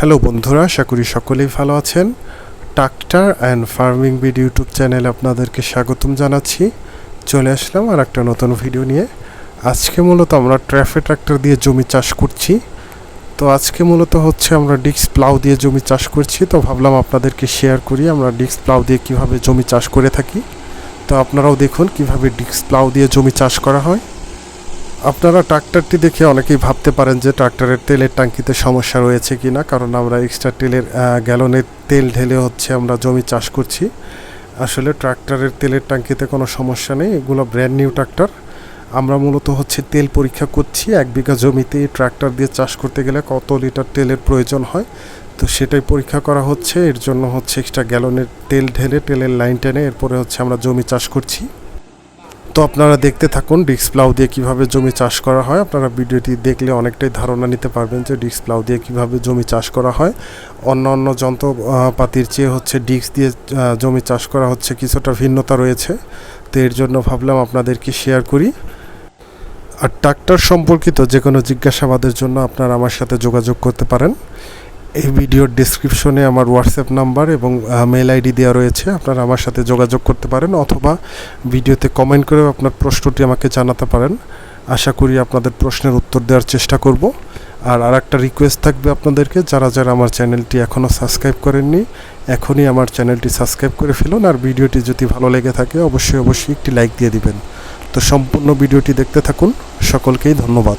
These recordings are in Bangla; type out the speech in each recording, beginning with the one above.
হ্যালো বন্ধুরা, আশা করি সকলেই ভালো আছেন। Tractor and farming bid YouTube চ্যানেলে আপনাদেরকে স্বাগতম জানাচ্ছি। চলে আসলাম আর একটা নতুন ভিডিও নিয়ে। আজকে মূলত আমরা ট্র্যাফে ট্রাক্টর দিয়ে জমি চাষ করছি। তো আজকে মূলত হচ্ছে আমরা ডিক্স প্লাউ দিয়ে জমি চাষ করছি। তো ভাবলাম আপনাদেরকে শেয়ার করি আমরা ডিক্স প্লাউ দিয়ে কীভাবে জমি চাষ করে থাকি। তো আপনারাও দেখুন কীভাবে ডিক্স প্লাউ দিয়ে জমি চাষ করা হয়। আপনারা ট্রাক্টরটি দেখে অনেকেই ভাবতে পারেন যে ট্রাক্টরের তেলের ট্যাঙ্কিতে সমস্যা রয়েছে কি না কারণ আমরা এক্সট্রা তেলের গ্যালনের তেল ঢেলে হচ্ছে আমরা জমি চাষ করছি। আসলে ট্রাক্টরের তেলের ট্যাঙ্কিতে কোনো সমস্যা নেই, এগুলো ব্র্যান্ড নিউ ট্রাক্টর। আমরা মূলত হচ্ছে তেল পরীক্ষা করছি, এক বিঘা জমিতে ট্রাক্টর দিয়ে চাষ করতে গেলে কত লিটার তেলের প্রয়োজন হয়, তো সেটাই পরীক্ষা করা হচ্ছে। এর জন্য হচ্ছে এক্সট্রা গ্যালনের তেল ঢেলে, তেলের লাইন টেনে এরপরে হচ্ছে আমরা জমি চাষ করছি। তো আপনারা দেখতে থাকুন ডিক্স প্লাউ দিয়ে কীভাবে জমি চাষ করা হয়। আপনারা ভিডিওটি দেখলে অনেকটাই ধারণা নিতে পারবেন যে ডিক্স প্লাউ দিয়ে কীভাবে জমি চাষ করা হয়। অন্য অন্য যন্ত্রপাতির চেয়ে হচ্ছে ডিক্স দিয়ে জমি চাষ করা হচ্ছে কিছুটা ভিন্নতা রয়েছে। তো এর জন্য ভাবলাম আপনাদেরকে শেয়ার করি। আর ট্রাক্টর সম্পর্কিত যে কোনো জিজ্ঞাসাবাদের জন্য আপনারা আমার সাথে যোগাযোগ করতে পারেন। এই ভিডিওর ডিসক্রিপশনে আমার হোয়াটসঅ্যাপ নাম্বার এবং মেল আইডি দেওয়া রয়েছে। আপনারা আমার সাথে যোগাযোগ করতে পারেন অথবা ভিডিওতে কমেন্ট করে আপনার প্রশ্নটি আমাকে জানাতে পারেন। আশা করি আপনাদের প্রশ্নের উত্তর দেওয়ার চেষ্টা করব। আর আর একটা রিকোয়েস্ট থাকবে আপনাদেরকে, যারা যারা আমার চ্যানেলটি এখনও সাবস্ক্রাইব করেননি, এখনই আমার চ্যানেলটি সাবস্ক্রাইব করে ফেলুন। আর ভিডিওটি যদি ভালো লেগে থাকে, অবশ্যই অবশ্যই একটি লাইক দিয়ে দিবেন। তো সম্পূর্ণ ভিডিওটি দেখতে থাকুন। সকলকেই ধন্যবাদ।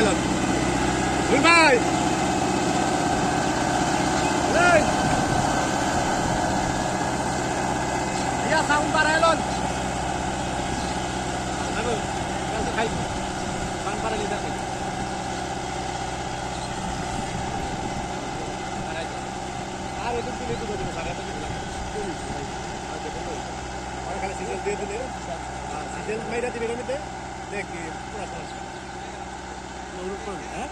আরেকটা গিয়ার হালাইল দুই ভাই এই! ইয়া সাউন্ড বাড়াইল খাই পান বাড়াইলি দেখে আর একটু তুলে তুলে দেবো সাড়ে এত দিলাম আর খালি সিজন দিয়ে দিলে সিজন মাইরা দিবে এমনিতে দেখ পুরা সমস্যা 乗る分ね。